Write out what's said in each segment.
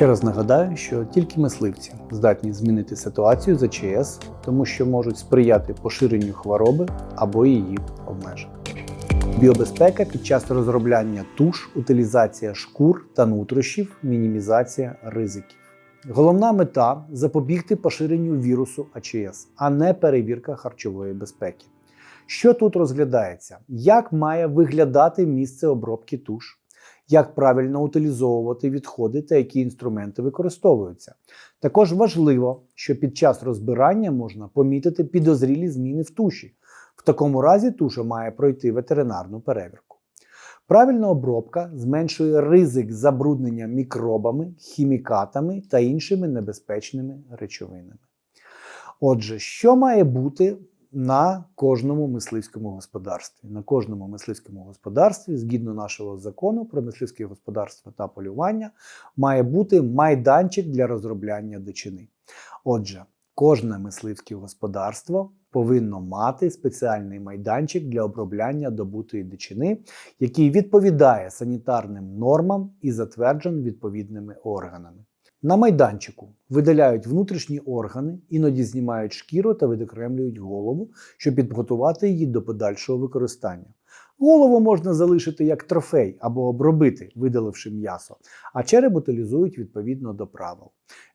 Ще раз нагадаю, що тільки мисливці здатні змінити ситуацію за ЧС, тому що можуть сприяти поширенню хвороби або її обмеженню. Біобезпека під час розробляння туш, утилізація шкур та нутрощів, мінімізація ризиків. Головна мета запобігти поширенню вірусу АЧС, а не перевірка харчової безпеки. Що тут розглядається? Як має виглядати місце обробки туш? Як правильно утилізовувати відходи та які інструменти використовуються. Також важливо, що під час розбирання можна помітити підозрілі зміни в туші. В такому разі туша має пройти ветеринарну перевірку. Правильна обробка зменшує ризик забруднення мікробами, хімікатами та іншими небезпечними речовинами. Отже, що має бути на кожному мисливському господарстві? На кожному мисливському господарстві, згідно нашого закону про мисливське господарство та полювання, має бути майданчик для розробляння дичини. Отже, кожне мисливське господарство повинно мати спеціальний майданчик для обробляння добутої дичини, який відповідає санітарним нормам і затверджений відповідними органами. На майданчику видаляють внутрішні органи, іноді знімають шкіру та відокремлюють голову, щоб підготувати її до подальшого використання. Голову можна залишити як трофей або обробити, видаливши м'ясо, а череп утилізують відповідно до правил.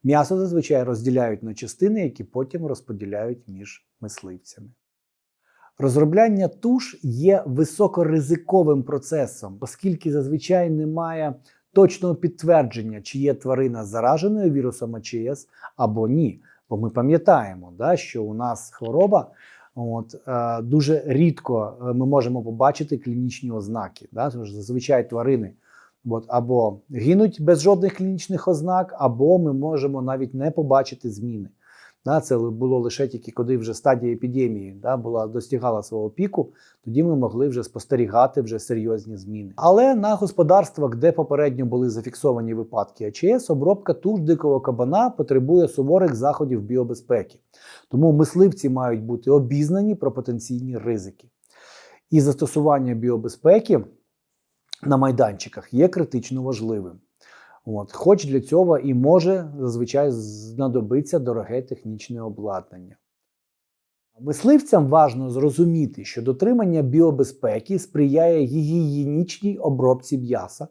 М'ясо зазвичай розділяють на частини, які потім розподіляють між мисливцями. Розробляння туш є високоризиковим процесом, оскільки зазвичай немає точного підтвердження, чи є тварина зараженою вірусом АЧС або ні. Бо ми пам'ятаємо, да, що у нас хвороба. От, е, дуже рідко е, ми можемо побачити клінічні ознаки. Да? Що зазвичай тварини от, або гинуть без жодних клінічних ознак, або ми можемо навіть не побачити зміни. Да? Це було лише тільки коли вже стадія епідемії да, була достигала свого піку, тоді ми могли вже спостерігати вже серйозні зміни. Але на господарствах, де попередньо були зафіксовані випадки АЧС, обробка туш дикого кабана потребує суворих заходів біобезпеки. Тому мисливці мають бути обізнані про потенційні ризики. І застосування біобезпеки на майданчиках є критично важливим. От. Хоч для цього і може зазвичай знадобиться дороге технічне обладнання. Мисливцям важливо зрозуміти, що дотримання біобезпеки сприяє гігієнічній обробці м'яса,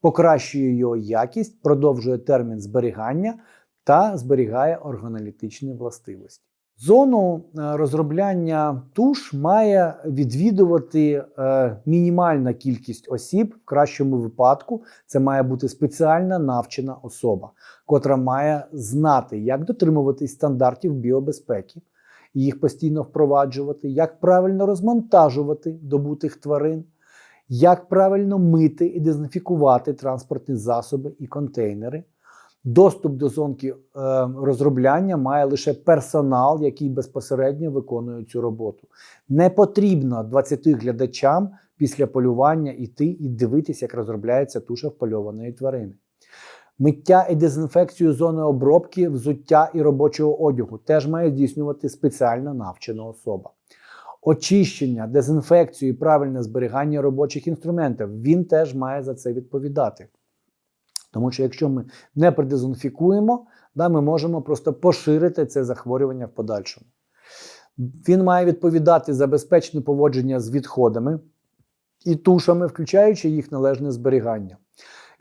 покращує його якість, продовжує термін зберігання та зберігає органолітичні властивості. Зону е, розробляння туш має відвідувати е, мінімальна кількість осіб, в кращому випадку це має бути спеціальна навчена особа, котра має знати, як дотримуватись стандартів біобезпеки, їх постійно впроваджувати, як правильно розмонтажувати добутих тварин, як правильно мити і дезінфікувати транспортні засоби і контейнери. Доступ до зонки е, розробляння має лише персонал, який безпосередньо виконує цю роботу. Не потрібно 20 глядачам після полювання йти і дивитися, як розробляється туша впольованої тварини. Миття і дезінфекцію зони обробки, взуття і робочого одягу теж має здійснювати спеціально навчена особа. Очищення, дезінфекцію і правильне зберігання робочих інструментів він теж має за це відповідати. Тому що якщо ми не продезінфікуємо, да, ми можемо просто поширити це захворювання в подальшому. Він має відповідати за безпечне поводження з відходами і тушами, включаючи їх належне зберігання,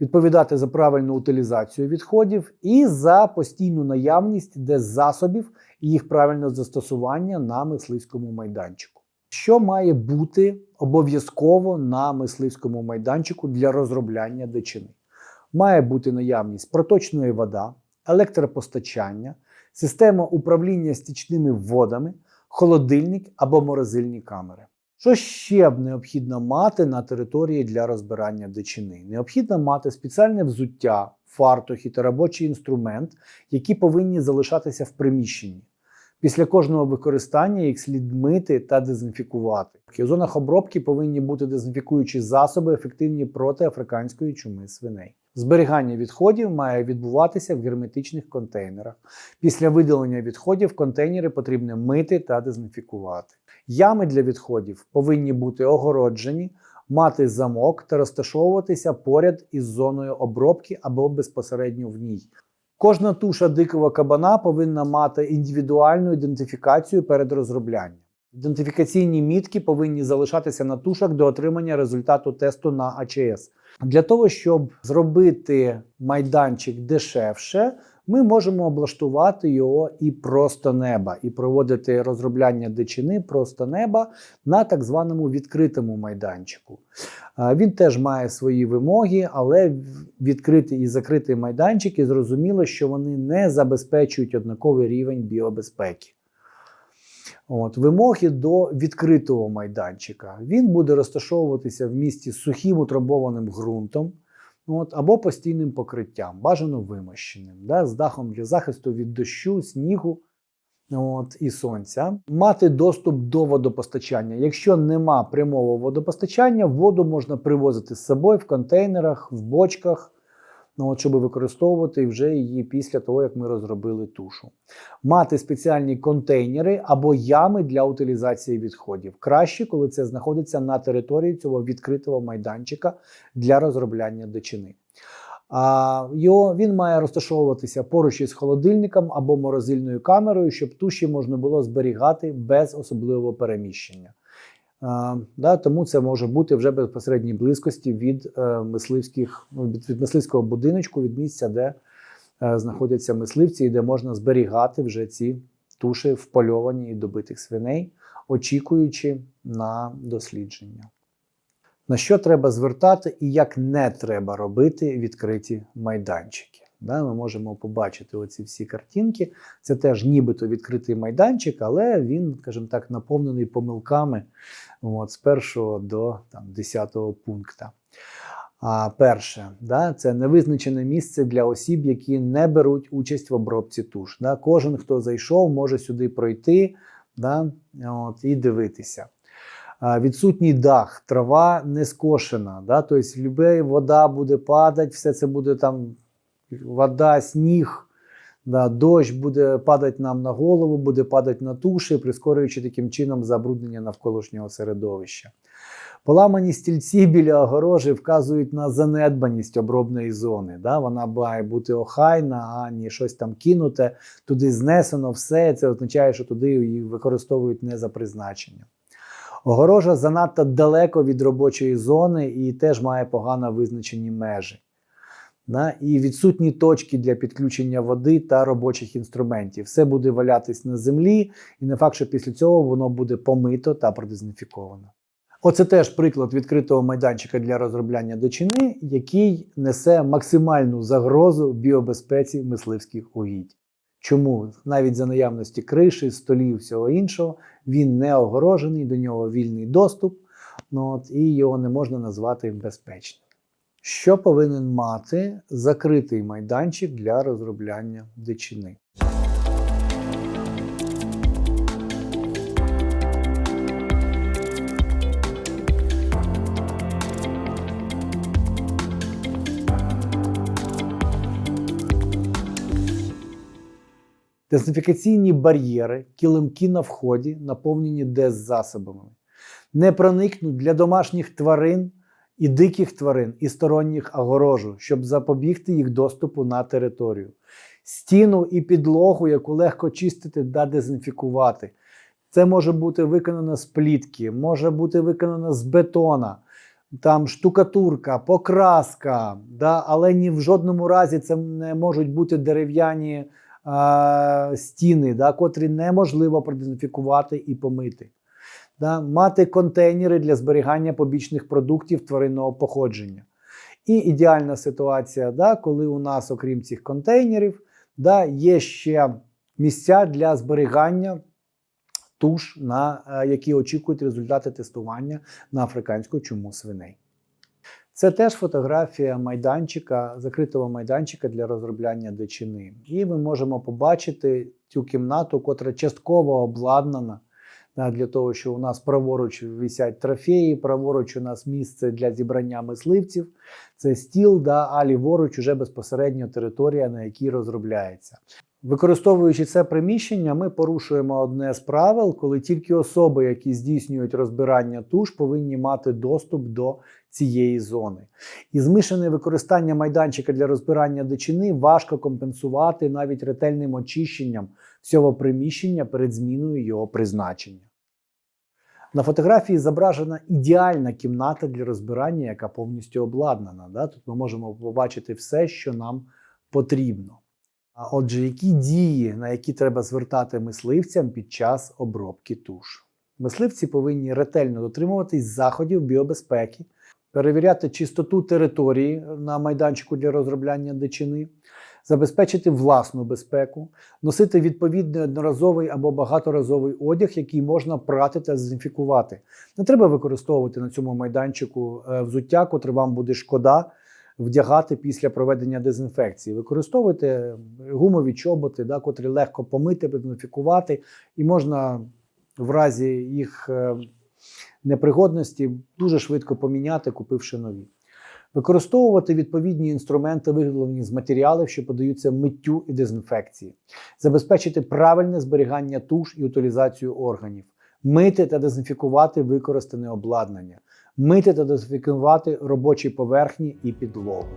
відповідати за правильну утилізацію відходів і за постійну наявність де засобів і їх правильне застосування на мисливському майданчику. Що має бути обов'язково на мисливському майданчику для розробляння дичини? Має бути наявність проточної вода, електропостачання, система управління стічними водами, холодильник або морозильні камери. Що ще б необхідно мати на території для розбирання дичини? Необхідно мати спеціальне взуття, фартухи та робочий інструмент, які повинні залишатися в приміщенні. Після кожного використання їх слід мити та дезінфікувати. У зонах обробки повинні бути дезінфікуючі засоби, ефективні проти африканської чуми свиней. Зберігання відходів має відбуватися в герметичних контейнерах. Після видалення відходів контейнери потрібно мити та дезінфікувати. Ями для відходів повинні бути огороджені, мати замок та розташовуватися поряд із зоною обробки або безпосередньо в ній. Кожна туша дикого кабана повинна мати індивідуальну ідентифікацію перед розроблянням. Ідентифікаційні мітки повинні залишатися на тушах до отримання результату тесту на АЧС. Для того, щоб зробити майданчик дешевше, ми можемо облаштувати його і просто неба, і проводити розробляння дичини просто неба на так званому відкритому майданчику. Він теж має свої вимоги, але відкритий і закритий майданчики зрозуміло, що вони не забезпечують однаковий рівень біобезпеки. От, Вимоги до відкритого майданчика. Він буде розташовуватися в місті з сухим утрамбованим ґрунтом от, або постійним покриттям, бажано вимощеним, да, з дахом для захисту від дощу, снігу от, і сонця. Мати доступ до водопостачання. Якщо нема прямого водопостачання, воду можна привозити з собою в контейнерах, в бочках. Ну, от, щоб використовувати вже її після того, як ми розробили тушу. Мати спеціальні контейнери або ями для утилізації відходів. Краще, коли це знаходиться на території цього відкритого майданчика для розробляння дичини. А його, Він має розташовуватися поруч із холодильником або морозильною камерою, щоб туші можна було зберігати без особливого переміщення. Да, тому це може бути вже безпосередній близькості від е, мисливських від, від мисливського будиночку, від місця, де е, знаходяться мисливці, і де можна зберігати вже ці туші впольовані і добитих свиней, очікуючи на дослідження. На що треба звертати і як не треба робити відкриті майданчики. Да, Ми можемо побачити оці всі картинки. Це теж нібито відкритий майданчик, але він, скажімо так, наповнений помилками от, з першого до там, 10 пункту. А перше, да, це невизначене місце для осіб, які не беруть участь в обробці туш. Да. Кожен, хто зайшов, може сюди пройти да, от, і дивитися. Відсутній дах, трава не скошена, да, тобто любе вода буде падати, все це буде там вода, сніг, да, дощ буде падати нам на голову, буде падати на туші, прискорюючи таким чином забруднення навколишнього середовища. Поламані стільці біля огорожі вказують на занедбаність обробної зони. Да? Вона має бути охайна, а не щось там кинуте, туди знесено все. Це означає, що туди її використовують не за призначенням. Огорожа занадто далеко від робочої зони і теж має погано визначені межі. Да? І відсутні точки для підключення води та робочих інструментів. Все буде валятись на землі, і не факт, що після цього воно буде помито та продезінфіковано. Оце теж приклад відкритого майданчика для розробляння дичини, який несе максимальну загрозу біобезпеці мисливських угідь. Чому навіть за наявності криші, столів, всього іншого, він не огорожений, до нього вільний доступ, ну, от, і його не можна назвати безпечним. Що повинен мати закритий майданчик для розробляння дичини? Дезінфікаційні бар'єри, килимки на вході, наповнені деззасобами. Не проникнуть для домашніх тварин і диких тварин, і сторонніх огорожу, щоб запобігти їх доступу на територію. Стіну і підлогу, яку легко чистити та дезінфікувати. Це може бути виконано з плітки, може бути виконано з бетона, там штукатурка, покраска, да? але ні в жодному разі це не можуть бути дерев'яні а, стіни, да? котрі неможливо продезінфікувати і помити. Да? Мати контейнери для зберігання побічних продуктів тваринного походження. І ідеальна ситуація, да? коли у нас, окрім цих контейнерів, да, є ще місця для зберігання туш, на е, які очікують результати тестування на африканську чуму свиней. Це теж фотографія майданчика, закритого майданчика для розробляння дичини. І ми можемо побачити цю кімнату, котра частково обладнана для того, що у нас праворуч висять трофеї, праворуч у нас місце для зібрання мисливців, це стіл, да, а ліворуч уже безпосередньо територія, на якій розробляється. Використовуючи це приміщення, ми порушуємо одне з правил, коли тільки особи, які здійснюють розбирання туш, повинні мати доступ до цієї зони. І змішане використання майданчика для розбирання дичини важко компенсувати навіть ретельним очищенням всього приміщення перед зміною його призначення. На фотографії зображена ідеальна кімната для розбирання, яка повністю обладнана. Да? Тут ми можемо побачити все, що нам потрібно. А отже, які дії, на які треба звертати мисливцям під час обробки туш? Мисливці повинні ретельно дотримуватись заходів біобезпеки, перевіряти чистоту території на майданчику для розробляння дичини, забезпечити власну безпеку, носити відповідний одноразовий або багаторазовий одяг, який можна прати та дезінфікувати. Не треба використовувати на цьому майданчику е, взуття, котре вам буде шкода вдягати після проведення дезінфекції. Використовуйте гумові чоботи, да, котрі легко помити, дезінфікувати, і можна в разі їх е, непригодності дуже швидко поміняти, купивши нові. Використовувати відповідні інструменти, виготовлені з матеріалів, що подаються миттю і дезінфекції, забезпечити правильне зберігання туш і утилізацію органів, мити та дезінфікувати використане обладнання, мити та дезінфікувати робочі поверхні і підлогу.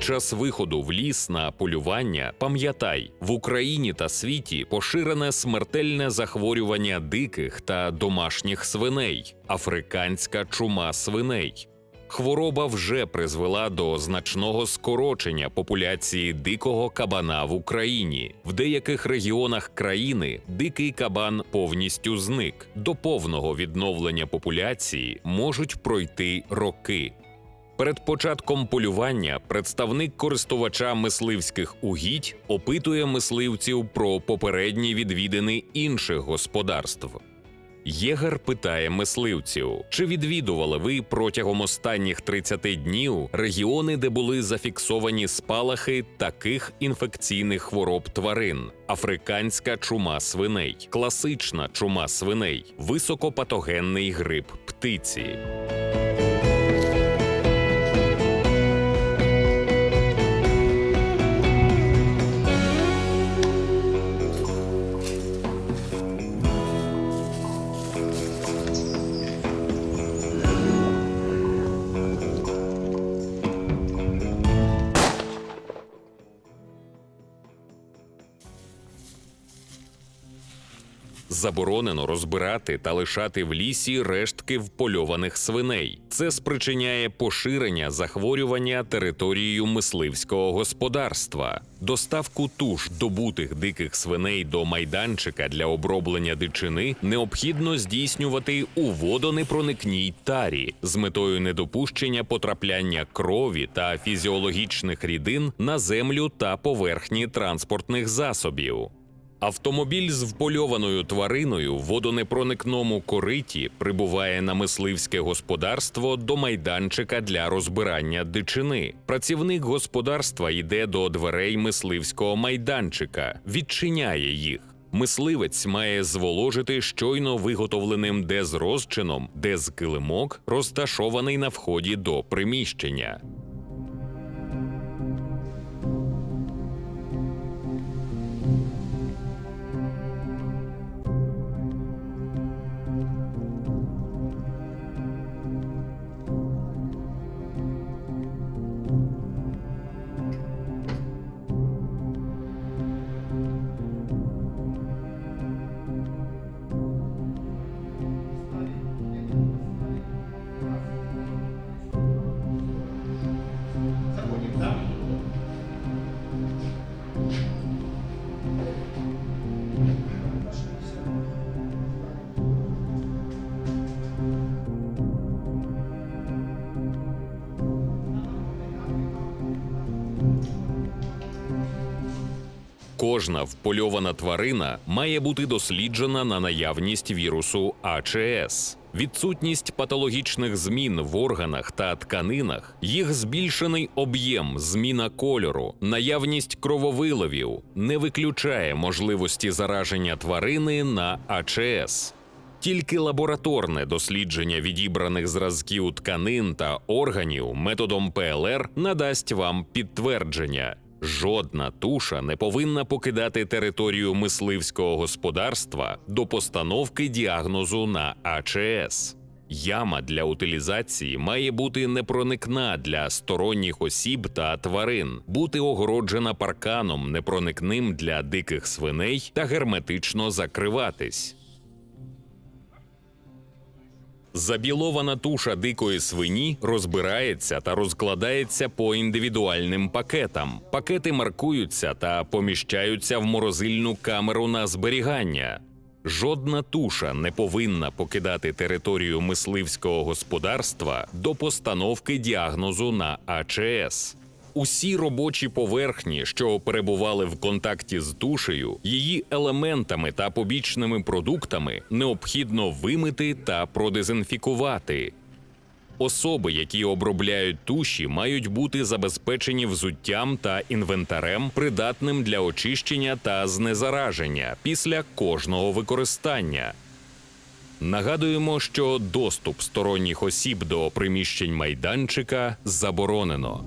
Час виходу в ліс на полювання пам'ятай, в Україні та світі поширене смертельне захворювання диких та домашніх свиней африканська чума свиней. Хвороба вже призвела до значного скорочення популяції дикого кабана в Україні. В деяких регіонах країни дикий кабан повністю зник. До повного відновлення популяції можуть пройти роки. Перед початком полювання представник користувача мисливських угідь опитує мисливців про попередні відвідини інших господарств. Єгер питає мисливців, чи відвідували ви протягом останніх 30 днів регіони, де були зафіксовані спалахи таких інфекційних хвороб тварин: африканська чума свиней, класична чума свиней, високопатогенний грип птиці. Заборонено розбирати та лишати в лісі рештки впольованих свиней. Це спричиняє поширення захворювання територією мисливського господарства. Доставку туш добутих диких свиней до майданчика для оброблення дичини необхідно здійснювати у водонепроникній тарі з метою недопущення потрапляння крові та фізіологічних рідин на землю та поверхні транспортних засобів. Автомобіль з впольованою твариною в водонепроникному кориті прибуває на мисливське господарство до майданчика для розбирання дичини. Працівник господарства йде до дверей мисливського майданчика, відчиняє їх. Мисливець має зволожити щойно виготовленим дезрозчином дезкилимок, розташований на вході до приміщення. Кожна впольована тварина має бути досліджена на наявність вірусу АЧС. Відсутність патологічних змін в органах та тканинах, їх збільшений об'єм, зміна кольору, наявність крововиливів не виключає можливості зараження тварини на АЧС. Тільки лабораторне дослідження відібраних зразків тканин та органів методом ПЛР надасть вам підтвердження. Жодна туша не повинна покидати територію мисливського господарства до постановки діагнозу на АЧС. Яма для утилізації має бути непроникна для сторонніх осіб та тварин, бути огороджена парканом непроникним для диких свиней та герметично закриватись. Забілована туша дикої свині розбирається та розкладається по індивідуальним пакетам. Пакети маркуються та поміщаються в морозильну камеру на зберігання. Жодна туша не повинна покидати територію мисливського господарства до постановки діагнозу на АЧС. Усі робочі поверхні, що перебували в контакті з тушею, її елементами та побічними продуктами необхідно вимити та продезінфікувати. Особи, які обробляють туші, мають бути забезпечені взуттям та інвентарем, придатним для очищення та знезараження після кожного використання. Нагадуємо, що доступ сторонніх осіб до приміщень майданчика заборонено.